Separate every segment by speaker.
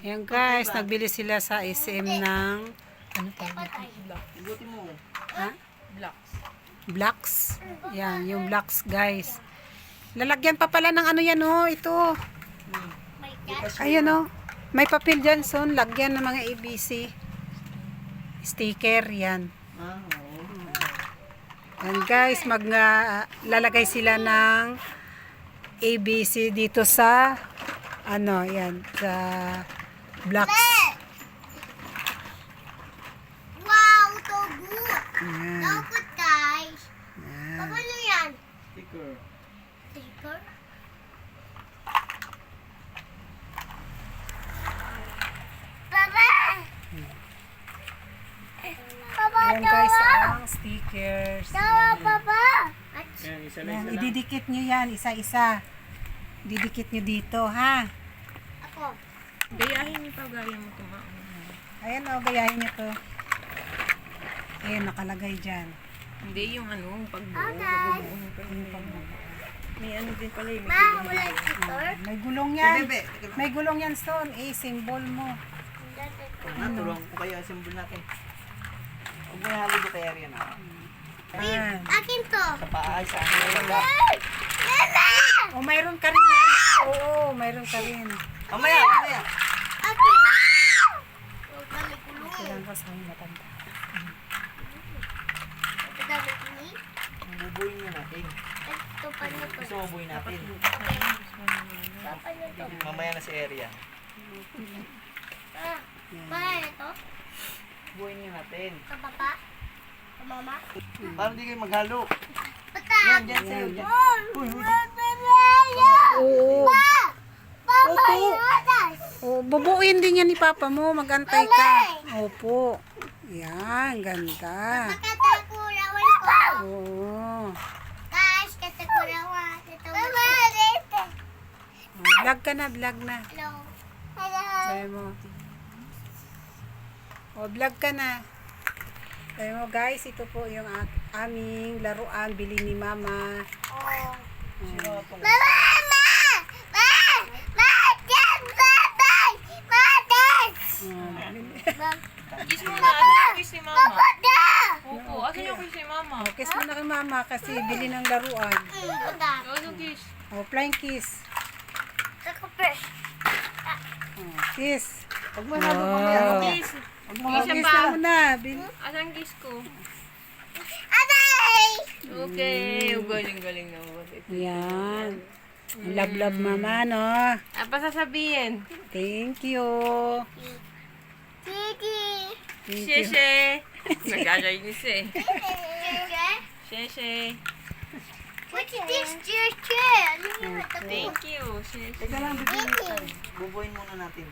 Speaker 1: Ayan guys, nagbili sila sa SM ng ano tawag?
Speaker 2: Igutin mo.
Speaker 1: Ha?
Speaker 3: Blocks.
Speaker 1: Blocks. Yan, yung blocks guys. Lalagyan pa pala ng ano yan oh, ito. Ayan oh. May papel dyan son, lagyan ng mga ABC. Sticker, yan. Yan guys, mag nga- lalagay sila ng ABC dito sa ano, yan, sa blocks.
Speaker 4: Wow, so good.
Speaker 1: Yan.
Speaker 4: So good, guys.
Speaker 1: yan.
Speaker 4: Paano yan?
Speaker 2: Sticker.
Speaker 4: Sticker? Papa! Papa,
Speaker 1: Yan guys, ang stickers.
Speaker 4: Dawa, papa!
Speaker 2: Yan, isa na
Speaker 1: Yan,
Speaker 2: isa lang.
Speaker 1: ididikit nyo yan, isa-isa. Didikit nyo dito, ha?
Speaker 4: Ako.
Speaker 3: Gayahin niyo pa gaya mo tumaon.
Speaker 1: Ayan o, gayahin nyo to. Ayan, nakalagay dyan.
Speaker 3: Hindi yung ano, pagbuo.
Speaker 4: Okay.
Speaker 3: Pagbuo. May ano din pala yung
Speaker 4: Ma, wala sticker?
Speaker 1: May gulong yan.
Speaker 2: Bebe,
Speaker 1: May gulong yan, Stone. Eh, symbol mo.
Speaker 2: Ah, tulungan ko kayo symbol natin. Huwag mo ihalo ko kay Arian. ah.
Speaker 1: Ayan.
Speaker 4: Akin to.
Speaker 2: Sa paa, sa akin.
Speaker 1: O, Oh, mayroon ka rin yan. Oo, mayroon ka rin.
Speaker 2: Mamaya, mamaya.
Speaker 4: Akin! Ka kulong.
Speaker 1: Kailangan ko sa amin matanda.
Speaker 2: Bubuin niya natin.
Speaker 4: Ito pa nyo to.
Speaker 2: Gusto mo buuin natin. Mamaya na si Arian.
Speaker 4: Ah, Paano ito?
Speaker 2: Buuin niya natin.
Speaker 4: Sa papa? Sa mama?
Speaker 2: Parang di kayo maghalo.
Speaker 4: Bata!
Speaker 2: Yan, dyan sa'yo. Uy, uy.
Speaker 1: Oo.
Speaker 4: Papa,
Speaker 1: Opo.
Speaker 4: yodas!
Speaker 1: O, bubuin din yan ni Papa mo. Magantay ka. Opo. Yan, ganda.
Speaker 4: Katakurawan ko.
Speaker 1: Oo.
Speaker 4: Guys, katakurawan. Mama, dito.
Speaker 1: O, vlog ka na, vlog na.
Speaker 4: Hello. Hello.
Speaker 1: Sabi mo. O, vlog ka na. Sabi mo, guys, ito po yung aming laruan. Bili ni Mama.
Speaker 4: Oh.
Speaker 2: Sino itong
Speaker 4: Mama! Ma! Ma! Ma! Dad! Bye! Ma! Dad!
Speaker 3: Kiss mo na. Asan yung kiss ni mama?
Speaker 4: Papa!
Speaker 3: Opo, asan yung kiss ni mama?
Speaker 1: O, kiss mo na kay Mama kasi bili ng laruan.
Speaker 4: Papa!
Speaker 3: Ano kiss?
Speaker 1: O, flying kiss. O, kiss.
Speaker 2: Huwag mo mamaya.
Speaker 1: Wow.
Speaker 3: Kiss.
Speaker 1: O,
Speaker 3: Kiss
Speaker 1: kiss
Speaker 3: pa.
Speaker 1: na muna.
Speaker 3: Asan kiss ko?
Speaker 4: Aday!
Speaker 3: Okay. Galing-galing naman.
Speaker 1: Yan. Love, love mama, no?
Speaker 3: Apa sasabihin?
Speaker 1: Thank you.
Speaker 4: Tiki!
Speaker 1: Thank you.
Speaker 3: Sheshe. Nagkakainis eh.
Speaker 4: Tiki!
Speaker 3: Sheshe.
Speaker 4: What is this? Ano yung ito?
Speaker 3: Thank you. Sheshe.
Speaker 2: Teka lang, Bubuin muna natin.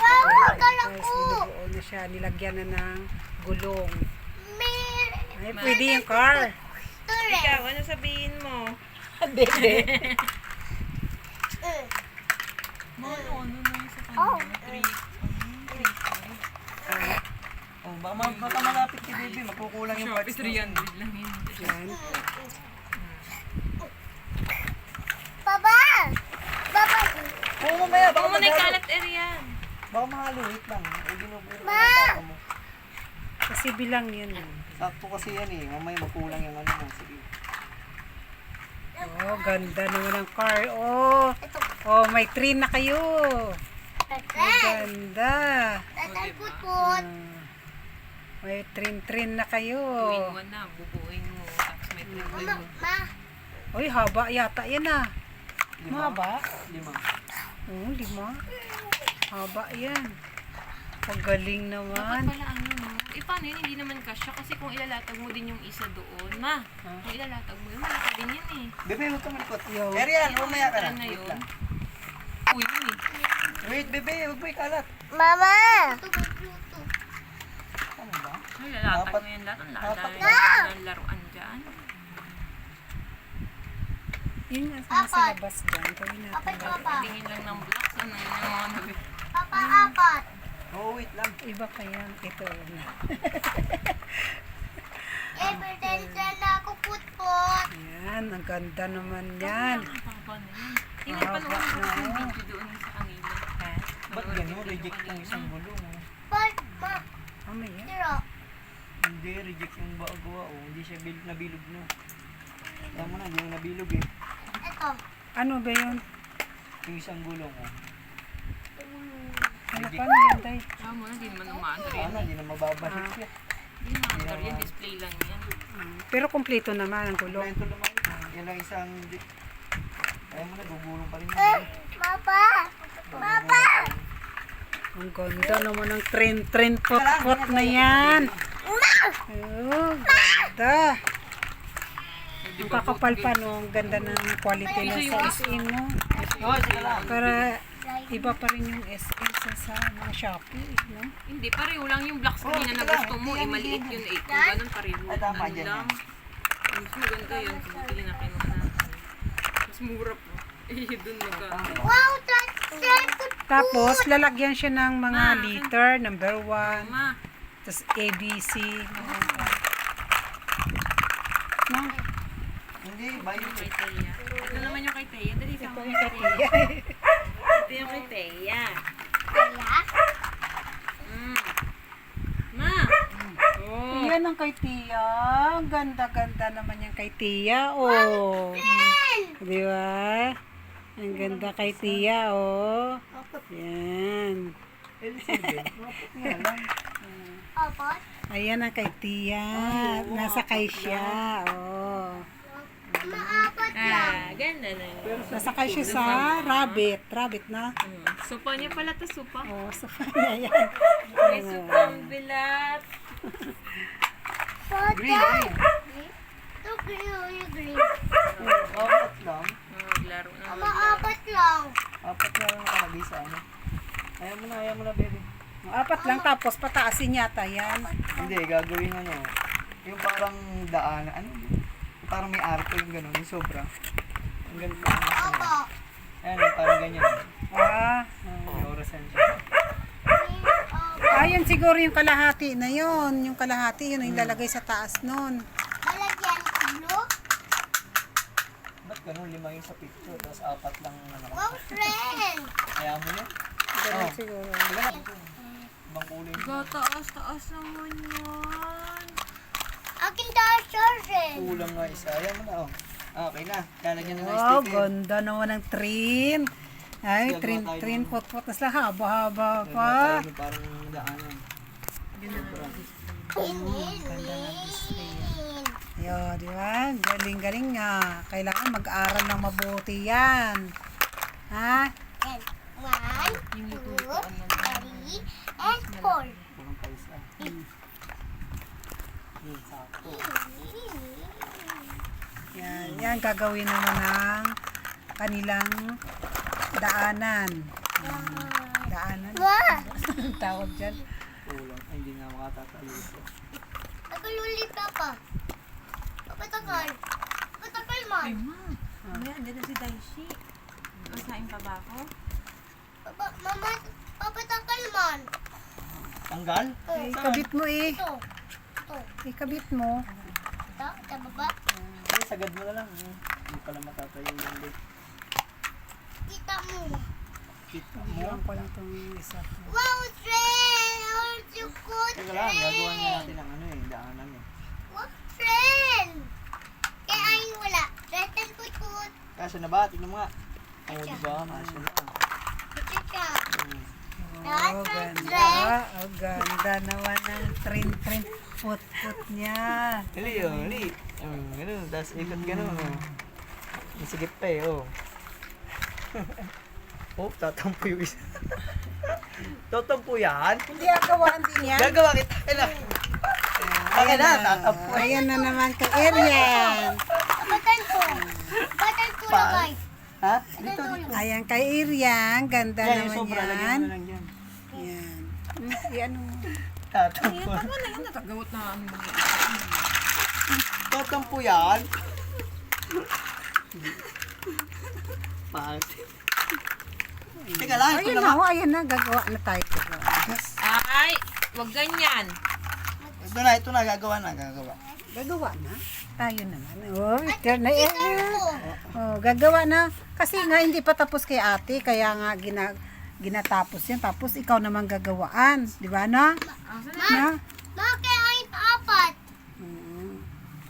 Speaker 4: Wow,
Speaker 1: Guys,
Speaker 4: ko.
Speaker 1: nilubuo na siya. Nilagyan na ng gulong.
Speaker 4: May...
Speaker 1: Ay, pwede yung car.
Speaker 3: Ikaw, ano sabihin mo?
Speaker 4: Eh.
Speaker 3: Ano, ano na yung sa
Speaker 4: Oh.
Speaker 2: Baka, ma- baka malapit kay baby, makukulang yung parts.
Speaker 3: Shopee 300 lang yun.
Speaker 1: Yan.
Speaker 4: Baba! Baba!
Speaker 2: Oo, mamaya, baka
Speaker 3: Baka mo na yung
Speaker 2: maghalo.
Speaker 3: kalat area.
Speaker 2: Baka mahalo, wait lang. Ay, binuburo
Speaker 4: Ma!
Speaker 2: yung papa mo.
Speaker 1: Kasi bilang yan. eh.
Speaker 2: Sakto kasi yan eh, mamaya makulang yung ano mo. Sige.
Speaker 1: Oh, ganda naman ng car. Oh,
Speaker 4: Ito.
Speaker 1: oh may train na kayo.
Speaker 4: Tatal.
Speaker 1: Ganda.
Speaker 4: Tatal putput.
Speaker 1: Ah, may train-train na kayo.
Speaker 3: Bubuin mo na, bubuin mo. Tapos may
Speaker 4: Mama, ma.
Speaker 1: Uy, haba yata yan ah. Mahaba?
Speaker 2: Lima.
Speaker 1: Oo, lima. Haba yan. Pagaling
Speaker 3: Dapat
Speaker 1: naman.
Speaker 3: pala ano, no? Eh, paano yun? Hindi naman kasya. Kasi kung ilalatag mo din yung isa doon, ma, kung ilalatag mo yun, malaki din yun eh.
Speaker 2: Bebe, huwag ka malikot.
Speaker 1: Yo.
Speaker 2: Ariel, mamaya ka na.
Speaker 3: Yun. Uy, yun eh.
Speaker 2: Wait, bebe, huwag mo ikalat.
Speaker 4: Mama!
Speaker 2: Ba?
Speaker 3: Ay, lalatag yan lahat. Ang
Speaker 2: dapat
Speaker 3: lalatag ng laruan dyan.
Speaker 1: Yun nga, nasa labas dyan. Gawin natin.
Speaker 3: Tingin lang ng blocks. Ano yun yung mga nabi.
Speaker 4: Papa, apat.
Speaker 2: Oo, wait lang.
Speaker 1: Iba kaya ito.
Speaker 4: Evidence na ako putput.
Speaker 1: Yan, ang ganda naman yan.
Speaker 3: Ang na. Tingnan pa naman
Speaker 1: na,
Speaker 3: yung
Speaker 1: oh.
Speaker 3: video doon sa kanila.
Speaker 2: Ba't Yan mo, reject yung isang gulong. oh.
Speaker 4: But, ma,
Speaker 1: Mamaya.
Speaker 4: zero.
Speaker 2: Hindi, reject yung gawa. Oh. Hindi siya bil nabilog na. Kaya mo na, hindi mo nabilog eh.
Speaker 4: Ito.
Speaker 1: Ano ba yun?
Speaker 2: Yung isang gulong. Oh.
Speaker 1: Ano pa yan, tay?
Speaker 3: Kaya mo na, hindi naman umaandar yan.
Speaker 2: Sana, hindi na mababalik siya.
Speaker 3: Hindi umaandar yan, display lang yan.
Speaker 1: Pero kumpleto naman ang gulong.
Speaker 2: Kwento naman. Yan lang isang... di- Kaya mo na, gugulong pa rin yun.
Speaker 4: Eh,
Speaker 2: eh.
Speaker 4: Papa. Papa.
Speaker 1: Ang ganda naman ng trend, trend, pot, pot na yan. Oh, ganda. Ang kakapal pa no, ang ganda ng quality ng mo.
Speaker 2: Oh, sila lang.
Speaker 1: Para iba pa rin yung SS sa, sa mga Shopee, no?
Speaker 3: Hindi, pareho lang yung black screen na na gusto mo. Eh, maliit yun eh. Kung ganun, pareho.
Speaker 2: Tama,
Speaker 3: Ano lang. Mas maganda yun. Hindi na kinuha natin. Mas mura po. Eh, dun nag
Speaker 4: Wow, that's.
Speaker 1: Tapos, lalagyan siya ng mga liter, number one,
Speaker 3: Ma,
Speaker 1: tapos ABC. No?
Speaker 2: Hindi, bayo
Speaker 3: kay Teya. Ito naman yung kay Teya. Dali sa mga
Speaker 1: yung
Speaker 3: kay Teya. Ito yung kay Teya. Mm. Ma! Oh.
Speaker 1: Yan ang kay Tia. Ang Ganda-ganda naman yung kay Tia. Oh. Di ba? Ang ganda kay Tia, oh. Yan.
Speaker 4: Opo.
Speaker 1: Ayan ang kay Tia. Nasa kay siya, oh.
Speaker 4: Maapat lang.
Speaker 3: Ah, ganda na.
Speaker 1: Nasa kay siya sa rabbit. Rabbit na.
Speaker 3: Mm. Supa niya pala to supa.
Speaker 1: Oh, sa kanya yan.
Speaker 3: May supang bilat.
Speaker 4: Papa.
Speaker 2: Green, green.
Speaker 4: Ito green, oh, yung green.
Speaker 2: Apat lang.
Speaker 3: Oh, maglaro na.
Speaker 4: Maapat lang.
Speaker 2: Apat lang ang kalagay sa ano. Ayaw mo na, ayaw mo na, baby.
Speaker 1: Apat lang tapos pataasin yata yan.
Speaker 2: Hindi, gagawin ano. Yung parang daan, ano? Parang may arko yung gano'n, yung sobra. Ang ganito.
Speaker 4: Opo.
Speaker 2: Ayan, parang ganyan.
Speaker 1: Ah,
Speaker 2: May orasan siya.
Speaker 1: Ayan siguro yung kalahati na yon Yung kalahati, yun yung lalagay sa taas nun.
Speaker 4: Lalagyan blue.
Speaker 2: Ba't gano'n? Lima yung sa picture, tapos apat lang ano.
Speaker 4: Wow, friend.
Speaker 2: Kaya mo yan?
Speaker 1: Ganun
Speaker 2: Oh.
Speaker 1: siguro.
Speaker 2: Wala na. Ibang kulay.
Speaker 3: Ga, taas, taas naman yan.
Speaker 4: Akin tayo, Jordan.
Speaker 2: Kulang nga isa. Ayaw mo na, oh. Ah, okay na. Lalagyan na ng
Speaker 1: Wow,
Speaker 2: sticker.
Speaker 1: ganda naman ng train. Ay,
Speaker 2: Gagawa
Speaker 1: train,
Speaker 2: tayo
Speaker 1: train,
Speaker 2: ng-
Speaker 1: pot-pot. Tapos lang, haba-haba
Speaker 2: Gagawa
Speaker 1: pa.
Speaker 2: tayo ng parang daanan.
Speaker 4: Green.
Speaker 1: Yo, di ba? Galing-galing nga. Kailangan mag-aral ng mabuti yan. Ha?
Speaker 4: One, two, three, and four.
Speaker 2: Kulang pa isa. Hmm, sakto.
Speaker 1: Yan, yan gagawin naman ng kanilang daanan. Daanan?
Speaker 4: Wow.
Speaker 1: Ang tawag dyan.
Speaker 2: Kulang. Ay, hindi na makatatalo ito.
Speaker 4: Tagaluli pa pa. Papatakal. Papatakal man.
Speaker 3: ma. Mamaya, andyan na si Daishi. Masain pa ba ako?
Speaker 4: Papa, mama, papatakal man.
Speaker 2: Tanggal?
Speaker 1: Eh, ikabit mo eh.
Speaker 4: Ito. Ito.
Speaker 1: Ikabit mo.
Speaker 4: Ito. Ito baba.
Speaker 2: Hindi, sagad mo na lang. Hindi pala matatayo yung leg.
Speaker 4: Kita mo.
Speaker 2: Kita mo.
Speaker 1: Iwan ko lang itong isa.
Speaker 4: Wow, Tren! How you good,
Speaker 2: Teka lang, gagawa na natin ang ano eh, daanan eh.
Speaker 4: Wow, Tren! Kaya ayun wala. Tren, put-put.
Speaker 2: Kaso na ba? Tignan mo nga. Oo, di ba? Kaso na.
Speaker 4: Chicha.
Speaker 2: Hmm.
Speaker 1: Oh, ganda. Oh, ganda naman ng train-train put-put niya.
Speaker 2: Hali, oh, hali. Hmm, ganun. Tapos ikot ganun, oh. Ang sigit pa eh, oh. oh, tatampo yung isa. tatampo yan?
Speaker 1: Hindi agawaan din yan.
Speaker 2: Gagawa kita. Kailan? Kaya na, tatampo.
Speaker 1: Ayan na naman kay Arian.
Speaker 4: Batan ko. Batan ko
Speaker 2: Pa-
Speaker 4: lagay.
Speaker 2: Ha? Dito, dito.
Speaker 1: Ayan kay Arian. Ganda
Speaker 2: Yan, yung
Speaker 1: naman
Speaker 2: sobra, lagyan
Speaker 1: yan.
Speaker 2: mo na lang dyan.
Speaker 1: Yan. Yan mo.
Speaker 2: Tatampo.
Speaker 3: Tama na yun, natagawat na ano mo.
Speaker 2: Tatampo yan? Pangit. Teka lang, ito
Speaker 1: Ayan
Speaker 2: na
Speaker 1: na,
Speaker 2: nga.
Speaker 1: oh, ayan na. Gagawa na tayo. Yes.
Speaker 3: Ay, wag ganyan.
Speaker 2: Ito na, ito na, gagawa na, gagawa.
Speaker 1: Gagawa na. Tayo naman. Oh, ito na yan.
Speaker 4: Ito.
Speaker 1: Oh, gagawa na. Kasi nga hindi pa tapos kay ate, kaya nga gina, ginatapos yan. Tapos ikaw naman gagawaan. Di ba na?
Speaker 4: Ma, kaya ay apat.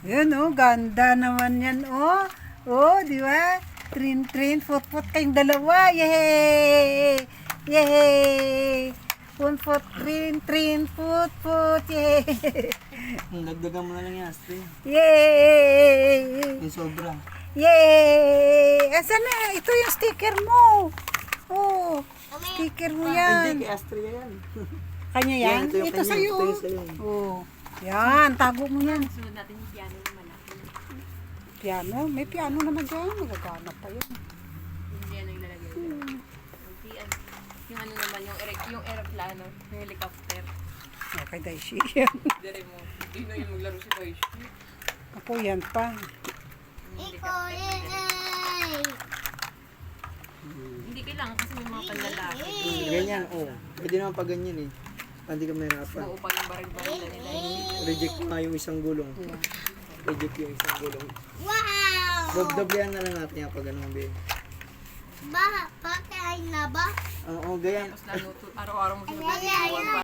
Speaker 1: Yun oh, ganda naman yan oh. Oh, di ba? Trin, trin, foot, foot kayong dalawa. Yay! Yay! Foot, foot, trin, trin, foot, foot. Yay!
Speaker 2: Nagdagan mo na lang yan, Astrid.
Speaker 1: Yay!
Speaker 2: Yung sobra.
Speaker 1: Yay! Asan na? Ito yung sticker mo. Oh, sticker mo
Speaker 2: Hindi,
Speaker 1: yan.
Speaker 2: kay Astrid yan.
Speaker 1: Kanya yan?
Speaker 2: ito
Speaker 1: Ito sa'yo.
Speaker 2: ito sa'yo.
Speaker 1: Oh. Yan, tago mo yan.
Speaker 3: Sunod natin yung piano na malaki.
Speaker 1: Piano, may piano naman dyan. Nagagana pa yun.
Speaker 3: Yung piano yung lalagay. Yung piano. Yung ano naman, yung, yung aeroplano, yung helicopter.
Speaker 1: Okay, Daishi. Yan.
Speaker 3: Dire mo. Hindi na yung maglaro si Daishi.
Speaker 1: Ako yan pa.
Speaker 4: Ikaw, yay!
Speaker 3: Hindi kailangan kasi may mga panlalaki.
Speaker 2: Ganyan, oh. Pwede naman pa ganyan eh. Hindi ka mahirapan.
Speaker 3: Buo pa yung baril-baril na nila.
Speaker 2: Reject nga yung isang gulong. Reject yung isang gulong.
Speaker 4: Wow!
Speaker 2: Dobdoblehan na lang natin yan pag ganun, be.
Speaker 4: Ba, pa kaya ay na ba?
Speaker 2: Oo, ganyan.
Speaker 3: Tapos lalo, araw-araw mo sinubukan.